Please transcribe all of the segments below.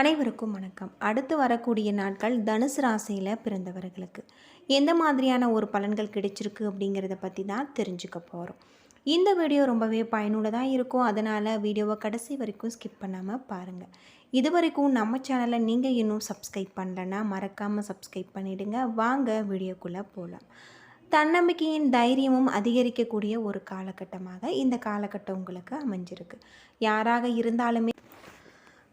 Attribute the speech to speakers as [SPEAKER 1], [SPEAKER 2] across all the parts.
[SPEAKER 1] அனைவருக்கும் வணக்கம். அடுத்து வரக்கூடிய நாட்கள் தனுசு ராசியில் பிறந்தவர்களுக்கு. எந்த மாதிரியான ஒரு பலன்கள் கிடைச்சிருக்கு அப்படிங்கிறத பற்றி தான் தெரிஞ்சுக்க போகிறோம் இந்த வீடியோ ரொம்பவே பயனுள்ளதாக இருக்கும். அதனால் வீடியோவை கடைசி வரைக்கும் ஸ்கிப் பண்ணாமல் பாருங்கள் இது வரைக்கும் நம்ம சேனலை நீங்கள் இன்னும் சப்ஸ்கிரைப் பண்ணலன்னா மறக்காமல் சப்ஸ்கிரைப் பண்ணிவிடுங்க வாங்க வீடியோக்குள்ளே போகலாம் தன்னம்பிக்கையின் தைரியமும் அதிகரிக்கக்கூடிய ஒரு காலகட்டமாக இந்த காலகட்டம் உங்களுக்கு அமைஞ்சிருக்கு. யாராக இருந்தாலுமே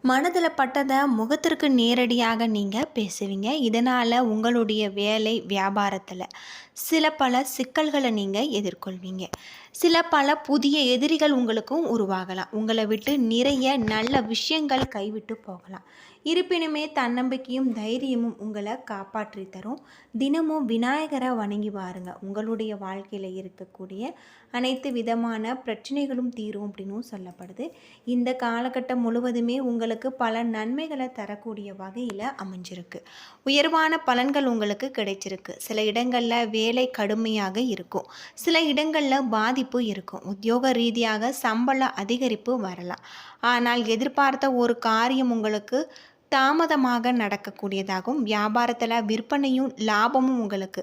[SPEAKER 1] மனதில் பட்டதை முகத்திற்கு நேரடியாக நீங்கள் பேசுவீங்க. இதனால் உங்களுடைய வேலை வியாபாரத்தில் சில பல சிக்கல்களை நீங்கள் எதிர்கொள்வீங்க. சில பல புதிய எதிரிகள் உங்களுக்கும் உருவாகலாம். உங்களை விட்டு நிறைய நல்ல விஷயங்கள் கைவிட்டு போகலாம். இருப்பினுமே தன்னம்பிக்கையும் தைரியமும் உங்களை காப்பாற்றி தரும். தினமும் விநாயகரை வணங்கி பாருங்கள் உங்களுடைய வாழ்க்கையில் இருக்கக்கூடிய அனைத்து விதமான பிரச்சனைகளும் தீரும் அப்படின்னும் சொல்லப்படுது. இந்த காலகட்டம் முழுவதுமே உங்களுக்கு பல நன்மைகளை தரக்கூடிய வகையில் அமைஞ்சிருக்கு. உயர்வான பலன்கள் உங்களுக்கு கிடைச்சிருக்கு. சில இடங்களில் வேலை கடுமையாக இருக்கும். சில இடங்களில் பாதிப்பு இருக்கும். உத்தியோக ரீதியாக சம்பள அதிகரிப்பு வரலாம். ஆனால் எதிர்பார்த்த ஒரு காரியம் உங்களுக்கு தாமதமாக நடக்கக்கூடியதாகவும் வியாபாரத்தில் விற்பனையும் லாபமும் உங்களுக்கு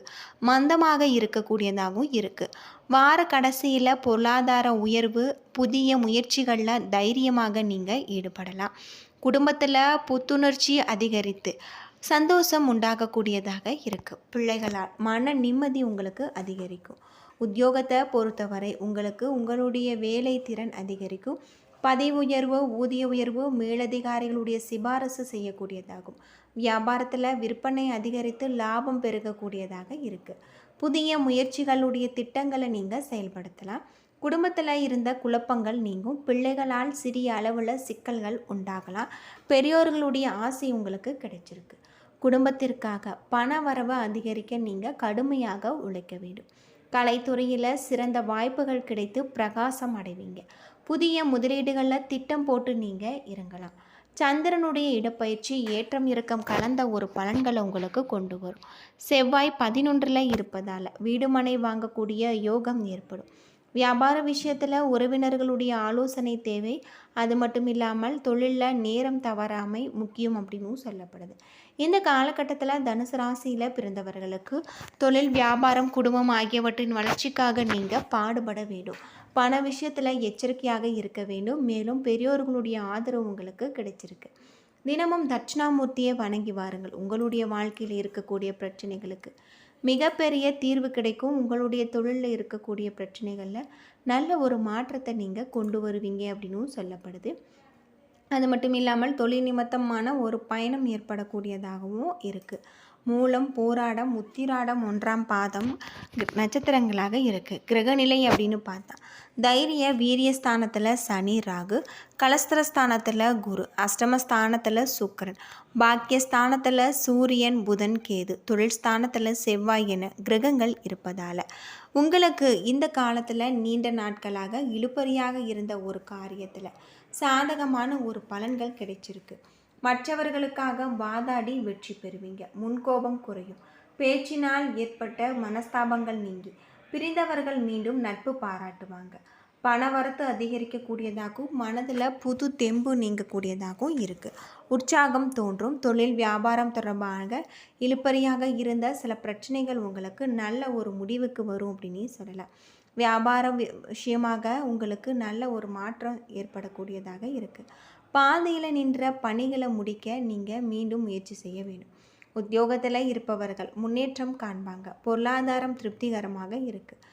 [SPEAKER 1] மந்தமாக இருக்கக்கூடியதாகவும் இருக்குது வார கடைசியில் பொருளாதார உயர்வு புதிய முயற்சிகளில் தைரியமாக நீங்கள் ஈடுபடலாம். குடும்பத்தில் புத்துணர்ச்சி அதிகரித்து சந்தோஷம் உண்டாகக்கூடியதாக இருக்குது பிள்ளைகளால் மன நிம்மதி உங்களுக்கு அதிகரிக்கும். உத்தியோகத்தை பொறுத்தவரை உங்களுக்கு உங்களுடைய வேலை திறன் அதிகரிக்கும். பதவி உயர்வு ஊதிய உயர்வு மேலதிகாரிகளுடைய சிபாரசு செய்யக்கூடியதாகும். வியாபாரத்தில் விற்பனை அதிகரித்து லாபம் பெருகக்கூடியதாக இருக்குது புதிய முயற்சிகளுடைய திட்டங்களை நீங்கள் செயல்படுத்தலாம். குடும்பத்தில் இருந்த குழப்பங்கள் நீங்கும். பிள்ளைகளால் சிறிய அளவில் சிக்கல்கள் உண்டாகலாம். பெரியோர்களுடைய ஆசை உங்களுக்கு கிடைச்சிருக்கு. குடும்பத்திற்காக பண வரவை அதிகரிக்க நீங்கள் கடுமையாக உழைக்க வேண்டும். கலைத்துறையில் சிறந்த வாய்ப்புகள் கிடைத்து பிரகாசம் அடைவீங்க. புதிய முதலீடுகளில் திட்டம் போட்டு நீங்கள் இறங்கலாம். சந்திரனுடைய இடப்பயிற்சி ஏற்றம் இறக்கம் கலந்த ஒரு பலன்களை உங்களுக்கு கொண்டு வரும். செவ்வாய் பதினொன்றில் இருப்பதால் வீடுமனை வாங்கக்கூடிய யோகம் ஏற்படும். வியாபார விஷயத்தில் உறவினர்களுடைய ஆலோசனை தேவை. அது மட்டும் இல்லாமல் தொழிலில் நேரம் தவறாமை முக்கியம் அப்படின்னும் சொல்லப்படுது. இந்த காலகட்டத்தில் தனுசு ராசியில் பிறந்தவர்களுக்கு தொழில் வியாபாரம் குடும்பம் ஆகியவற்றின் வளர்ச்சிக்காக நீங்கள் பாடுபட வேண்டும். பண விஷயத்தில் எச்சரிக்கையாக இருக்க வேண்டும். மேலும் பெரியோர்களுடைய ஆதரவு உங்களுக்கு கிடைச்சிருக்கு. தினமும் தட்சிணாமூர்த்தியை வணங்கி வாருங்கள். உங்களுடைய வாழ்க்கையில் இருக்கக்கூடிய பிரச்சனைகளுக்கு மிகப்பெரிய தீர்வு கிடைக்கும். உங்களுடைய தொழிலில் இருக்கக்கூடிய பிரச்சனைகளில் நல்ல ஒரு மாற்றத்தை நீங்கள் கொண்டு வருவீங்க அப்படின்னும் சொல்லப்படுது. அது மட்டும் இல்லாமல் தொழில் நிமித்தமான ஒரு பயணம் ஏற்படக்கூடியதாகவும் இருக்குது மூலம் போராடம் உத்திராடம் ஒன்றாம் பாதம் நட்சத்திரங்களாக இருக்குது கிரகநிலை அப்படின்னு பார்த்தா தைரிய வீரியஸ்தானத்தில் சனி ராகு கலஸ்திரஸ்தானத்தில் குரு அஷ்டமஸ்தானத்தில் சுக்கரன் பாக்கியஸ்தானத்தில் சூரியன் புதன் கேது தொழில் ஸ்தானத்தில் செவ்வாய் என கிரகங்கள் இருப்பதால் உங்களுக்கு இந்த காலத்தில் நீண்ட நாட்களாக இழுபறியாக இருந்த ஒரு காரியத்தில் சாதகமான ஒரு பலன்கள் கிடைச்சிருக்கு. மற்றவர்களுக்காக வாதாடி வெற்றி பெறுவீங்க. முன்கோபம் குறையும். பேச்சினால் ஏற்பட்ட மனஸ்தாபங்கள் நீங்கி பிரிந்தவர்கள் மீண்டும் நட்பு பாராட்டுவாங்க. பணவரத்து அதிகரிக்கக்கூடியதாகவும் மனதில் புது தெம்பு நீங்கக்கூடியதாகவும் இருக்குது உற்சாகம் தோன்றும். தொழில் வியாபாரம் தொடர்பாக இழுப்பறியாக இருந்த சில பிரச்சனைகள் உங்களுக்கு நல்ல ஒரு முடிவுக்கு வரும் அப்படின்னு சொல்லலாம். வியாபாரம் விஷயமாக உங்களுக்கு நல்ல ஒரு மாற்றம் ஏற்படக்கூடியதாக இருக்குது பாதையில் நின்ற பணிகளை முடிக்க நீங்கள் மீண்டும் முயற்சி செய்ய வேண்டும். உத்தியோகத்தில் இருப்பவர்கள் முன்னேற்றம் காண்பாங்க. பொருளாதாரம் திருப்திகரமாக இருக்குது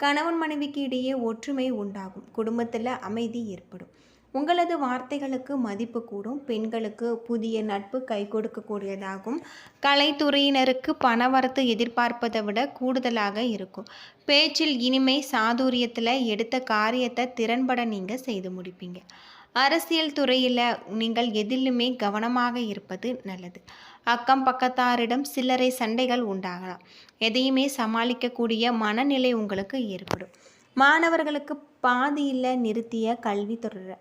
[SPEAKER 1] கணவன் மனைவிக்கு இடையே ஒற்றுமை உண்டாகும். குடும்பத்தில் அமைதி ஏற்படும். உங்களது வார்த்தைகளுக்கு மதிப்பு கூடும். பெண்களுக்கு புதிய நட்பு கை கொடுக்கக்கூடியதாகும். கலைத்துறையினருக்கு பணவரத்து எதிர்பார்ப்பதை விட கூடுதலாக இருக்கும். பேச்சில் இனிமை சாதுரியத்தில் எடுத்த காரியத்தை திறன்பட நீங்கள் செய்து முடிப்பீங்க. அரசியல் துறையில் நீங்கள் எதிலுமே கவனமாக இருப்பது நல்லது. அக்கம் பக்கத்தாரிடம் சில்லறை சண்டைகள் உண்டாகலாம். எதையுமே சமாளிக்கக்கூடிய மனநிலை உங்களுக்கு ஏற்படும். மாணவர்களுக்கு பாதியில் நிறுத்திய கல்வி தொடர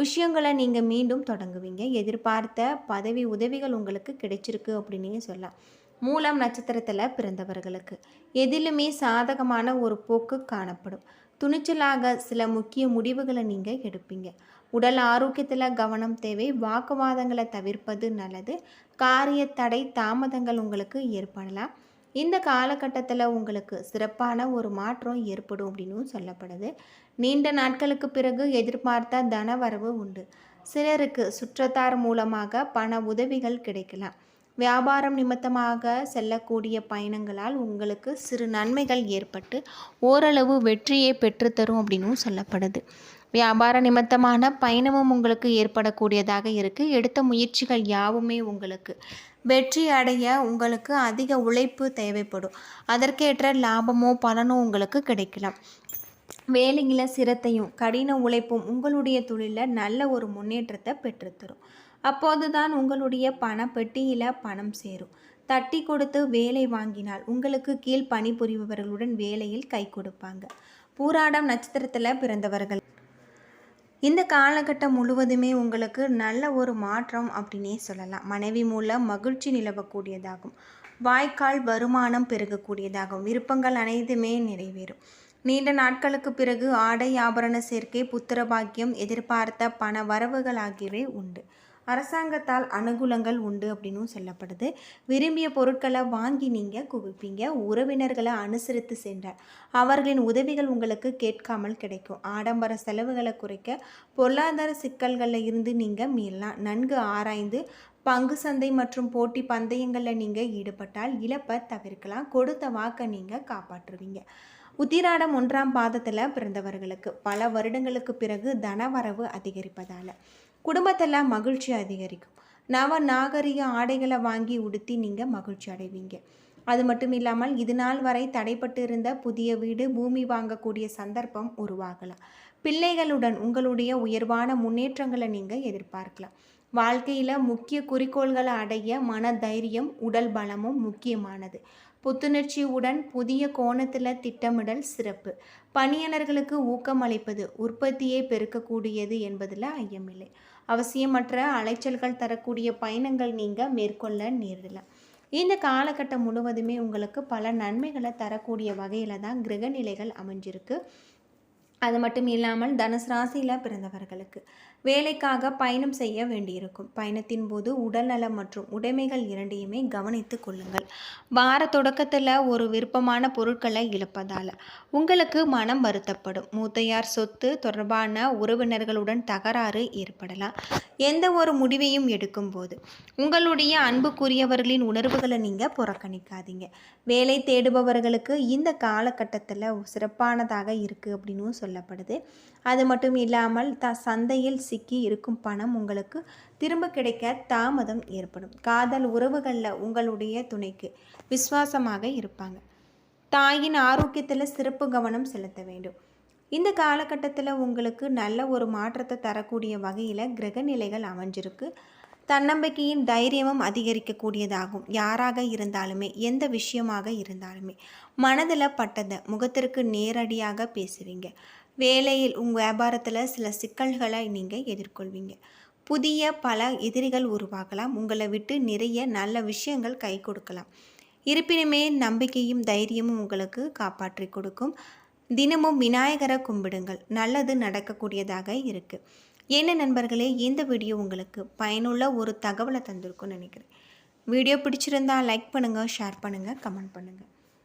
[SPEAKER 1] விஷயங்களை நீங்கள் மீண்டும் தொடங்குவீங்க. எதிர்பார்த்த பதவி உதவிகள் உங்களுக்கு கிடைச்சிருக்கு அப்படின்னே சொல்லலாம். மூலம் நட்சத்திரத்தில் பிறந்தவர்களுக்கு எதிலுமே சாதகமான ஒரு போக்கு காணப்படும். துணிச்சலாக சில முக்கிய முடிவுகளை நீங்கள் எடுப்பீங்க. உடல் ஆரோக்கியத்தில் கவனம் தேவை. வாக்குவாதங்களை தவிர்ப்பது நல்லது. காரிய தடை தாமதங்கள் உங்களுக்கு ஏற்படலாம். இந்த காலகட்டத்தில் உங்களுக்கு சிறப்பான ஒரு மாற்றம் ஏற்படும் அப்படின்னு சொல்லப்படுது. நீண்ட நாட்களுக்கு பிறகு எதிர்பார்த்த தனவரவு உண்டு. சிலருக்கு சுற்றத்தார் மூலமாக பண உதவிகள் கிடைக்கலாம். வியாபாரம் நிமித்தமாக செல்லக்கூடிய பயணங்களால் உங்களுக்கு சிறு நன்மைகள் ஏற்பட்டு ஓரளவு வெற்றியை பெற்றுத்தரும் அப்படின்னும் சொல்லப்படுது. வியாபார நிமித்தமான பயணமும் உங்களுக்கு ஏற்படக்கூடியதாக இருக்குது எடுத்த முயற்சிகள் யாவுமே உங்களுக்கு வெற்றி அடைய உங்களுக்கு அதிக உழைப்பு தேவைப்படும். அதற்கேற்ற லாபமோ பலனோ உங்களுக்கு கிடைக்கலாம். வேலையில் சிரத்தையும் கடின உழைப்பும் உங்களுடைய தொழிலில் நல்ல ஒரு முன்னேற்றத்தை பெற்றுத்தரும். அப்போது தான் உங்களுடைய பண பெட்டியில் பணம் சேரும். தட்டி கொடுத்து வேலை வாங்கினால் உங்களுக்கு கீழ் பணிபுரிபவர்களுடன் வேலையில் கை கொடுப்பாங்க. பூராடம் நட்சத்திரத்தில் பிறந்தவர்கள். இந்த காலகட்டம் முழுவதுமே உங்களுக்கு நல்ல ஒரு மாற்றம் அப்படின்னே சொல்லலாம். மனைவி மூலம் மகிழ்ச்சி நிலவக்கூடியதாகும். வாய்க்கால் வருமானம் பெருகக்கூடியதாகும். விருப்பங்கள் அனைத்துமே நிறைவேறும். நீண்ட நாட்களுக்கு பிறகு ஆடை ஆபரண சேர்க்கை புத்திர பாக்கியம் எதிர்பார்த்த பண வரவுகள் ஆகியவை உண்டு. அரசாங்கத்தால் அனுகூலங்கள் உண்டு அப்படின்னும் சொல்லப்படுது. விரும்பிய பொருட்களை வாங்கி நீங்கள் குவிப்பீங்க. உறவினர்களை அனுசரித்து சென்றால் அவர்களின் உதவிகள் உங்களுக்கு கேட்காமல் கிடைக்கும். ஆடம்பர செலவுகளை குறைக்க பொருளாதார சிக்கல்களில் இருந்து நீங்கள் மீறலாம் நன்கு ஆராய்ந்து பங்கு சந்தை மற்றும் போட்டி பந்தயங்களில் நீங்கள் ஈடுபட்டால் இழப்பை தவிர்க்கலாம். கொடுத்த வாக்கை நீங்கள் காப்பாற்றுவீங்க. உத்திராடம் ஒன்றாம் பாதத்தில் பிறந்தவர்களுக்கு. பல வருடங்களுக்கு பிறகு தனவரவு அதிகரிப்பதால். குடும்பத்தில் மகிழ்ச்சி அதிகரிக்கும். நவ நாகரிக ஆடைகளை வாங்கி உடுத்தி நீங்கள் மகிழ்ச்சி அடைவீங்க. அது மட்டும் இல்லாமல் இது நாள் வரை தடைப்பட்டு இருந்த புதிய வீடு பூமி வாங்கக்கூடிய சந்தர்ப்பம் உருவாகலாம். பிள்ளைகளுடன் உங்களுடைய உயர்வான முன்னேற்றங்களை நீங்கள் எதிர்பார்க்கலாம். வாழ்க்கையில் முக்கிய குறிக்கோள்களை அடைய மன தைரியம் உடல் பலமும் முக்கியமானது. புத்துணர்ச்சியுடன் புதிய கோணத்தில் திட்டமிடல் சிறப்பு. பணியாளர்களுக்கு ஊக்கமளிப்பது உற்பத்தியை பெருக்கக்கூடியது என்பதில் ஐயமில்லை அவசியமற்ற அலைச்சல்கள் தரக்கூடிய பயணங்கள் நீங்கள் மேற்கொள்ள நேரிடலாம். இந்த காலகட்டம் முழுவதுமே உங்களுக்கு பல நன்மைகளை தரக்கூடிய வகையில் தான் கிரகநிலைகள் அமைஞ்சிருக்கு. அது மட்டும் இல்லாமல் தனுசு ராசியில் பிறந்தவர்களுக்கு. வேலைக்காக பயணம் செய்ய வேண்டியிருக்கும். பயணத்தின் போது உடல்நலம் மற்றும் உடைமைகள் இரண்டையுமே கவனித்து கொள்ளுங்கள். வார தொடக்கத்தில் ஒரு விருப்பமான பொருட்களை இழப்பதால் உங்களுக்கு மனம் வருத்தப்படும். மூத்தையார் சொத்து தொடர்பான உறவினர்களுடன் தகராறு ஏற்படலாம். எந்த ஒரு முடிவையும் எடுக்கும்போது உங்களுடைய அன்புக்குரியவர்களின் உணர்வுகளை நீங்கள் புறக்கணிக்காதீங்க. வேலை தேடுபவர்களுக்கு இந்த காலகட்டத்தில் சிறப்பானதாக இருக்குது அப்படின்னு சொல்லப்படுது. அது மட்டும் இல்லாமல் த சந்தையில் சிக்கி இருக்கும் பணம் உங்களுக்கு திரும்ப கிடைக்க தாமதம் ஏற்படும். காதல் உறவுகளில் உங்களுடைய துணைக்கு விசுவாசமாக இருப்பாங்க. தாயின் ஆரோக்கியத்தில் சிறப்பு கவனம் செலுத்த வேண்டும். இந்த காலகட்டத்தில் உங்களுக்கு நல்ல ஒரு மாற்றத்தை தரக்கூடிய வகையில் கிரகநிலைகள் அமைஞ்சிருக்கு. தன்னம்பிக்கையின் தைரியமும் அதிகரிக்கக்கூடியதாகும். யாராக இருந்தாலுமே எந்த விஷயமாக இருந்தாலுமே மனதில் பட்டதை முகத்திற்கு நேரடியாக பேசுவீங்க. வேலையில் உங்கள் வியாபாரத்தில் சில சிக்கல்களை நீங்கள் எதிர்கொள்வீங்க. புதிய பல எதிரிகள் உருவாகலாம். உங்களை விட்டு நிறைய நல்ல விஷயங்கள் கை கொடுக்கலாம். இருப்பினுமே நம்பிக்கையும் தைரியமும் உங்களுக்கு காப்பாற்றி கொடுக்கும். தினமும் விநாயகரை கும்பிடுங்கள். நல்லது நடக்கக்கூடியதாக இருக்குது என்ன நண்பர்களே இந்த வீடியோ உங்களுக்கு பயனுள்ள ஒரு தகவலை தந்திருக்கும்னு நினைக்கிறேன். வீடியோ பிடிச்சிருந்தா லைக் பண்ணுங்கள் ஷேர் பண்ணுங்கள் கமெண்ட் பண்ணுங்கள்